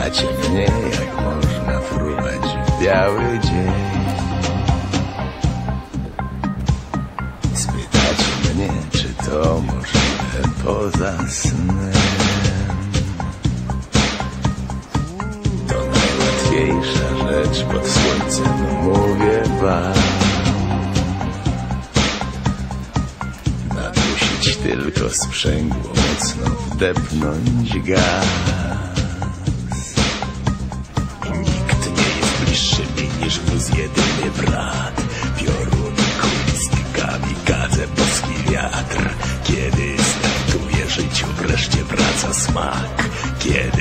Pytacie mnie, jak można fruwać w biały dzień. Spytacie mnie, czy to możliwe poza snem. To najłatwiejsza rzecz pod słońcem, mówię wam. Nadusić tylko sprzęgło, mocno wdepnąć gaz. Nie jest bliższy mi niż wóz jedyny brat. Piorun, kulisk, kamikadze, boski wiatr. Kiedy startuje życiu, wreszcie wraca smak. Kiedy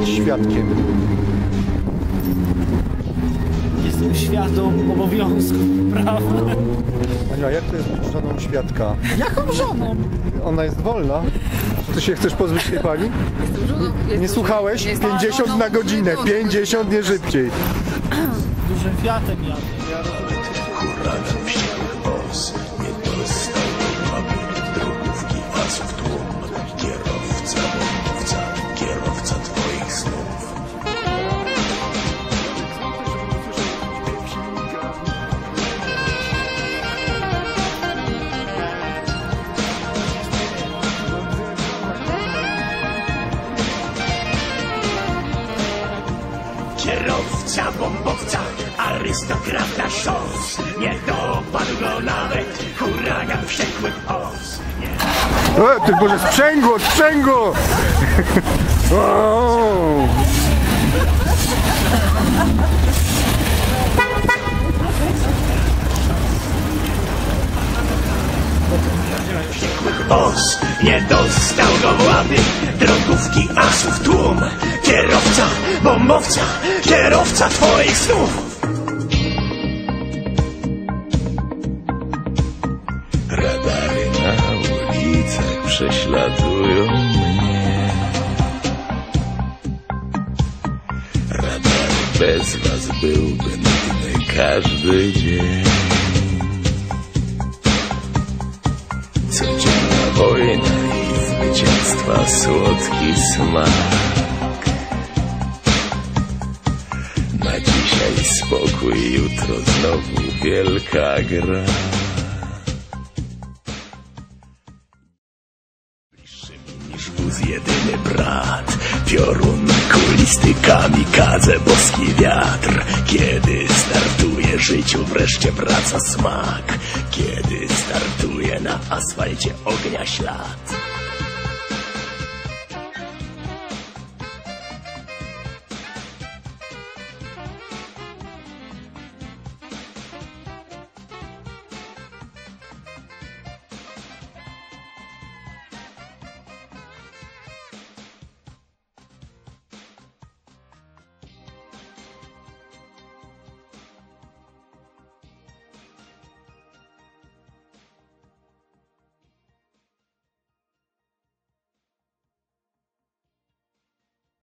być świadkiem? Jestem świadom obowiązków prawnych. Ania, jak to jest być żoną świadka? Jaką żoną? Ona jest wolna. Ty się chcesz pozbyć tej pani? Nie słuchałeś? 50 na godzinę, 50 nie szybciej. Dużym Fiatem jadę. Kierowca, bombowca, arystokrata szos. Nie dopadł go nawet huragan wściekłych os. E, ty Boże, sprzęgło, sprzęgło! O! Os nie dostał go w łapy Drogówki asów tłum. Kierowca, bombowca, kierowca twoich snów. Radary na ulicach prześladują mnie. Radar bez was byłby nudny każdy dzień zwycięstwa słodki smak. Na dzisiaj spokój, jutro znowu wielka gra. Wóz jedyny brat. Piorun, kulisty kamikadze, boski wiatr. Kiedy startuje życiu, wreszcie wraca smak. Kiedy startuje na asfalcie ognia ślad.